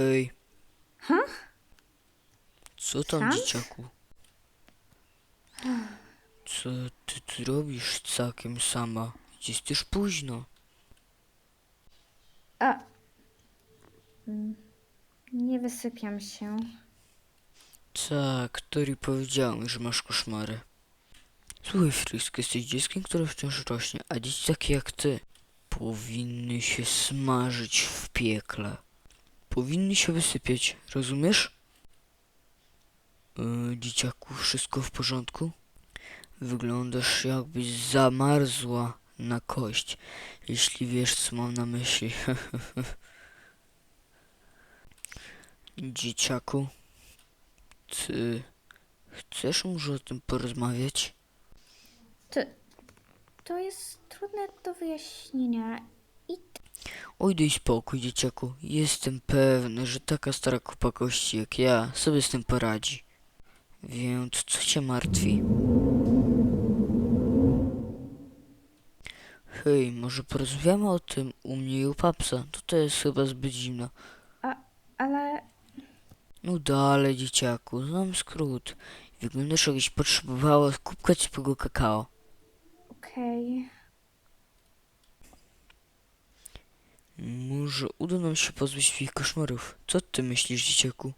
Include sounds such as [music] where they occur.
Hej, hm? co tam, Sam? dzieciaku? Co ty, ty robisz całkiem sama? Jest już późno. A. Mm, nie wysypiam się. Tak, Tori powiedziałem, że masz koszmary. Słuchaj, Frisk, jesteś dzieckiem, które wciąż rośnie, a dzieci takie jak ty powinny się smażyć w piekle. Powinny się wysypiać, rozumiesz? Yy, dzieciaku, wszystko w porządku? Wyglądasz jakbyś zamarzła na kość, jeśli wiesz, co mam na myśli. [laughs] Dzieciaku, ty chcesz może o tym porozmawiać? To, to jest trudne do wyjaśnienia. I Oj, daj spokój, dzieciaku. Jestem pewny, że taka stara kupa kości jak ja sobie z tym poradzi. Więc co cię martwi? Hej, może porozmawiamy o tym u mnie i u papsa? To to jest chyba zbyt zimno. ale No dalej, dzieciaku, znam skrót. Wyglądasz jakbyś potrzebowała kubka ciepłego kakao. okej. Może uda nam się pozbyć swoich koszmarów. Co ty myślisz, dzieciaku?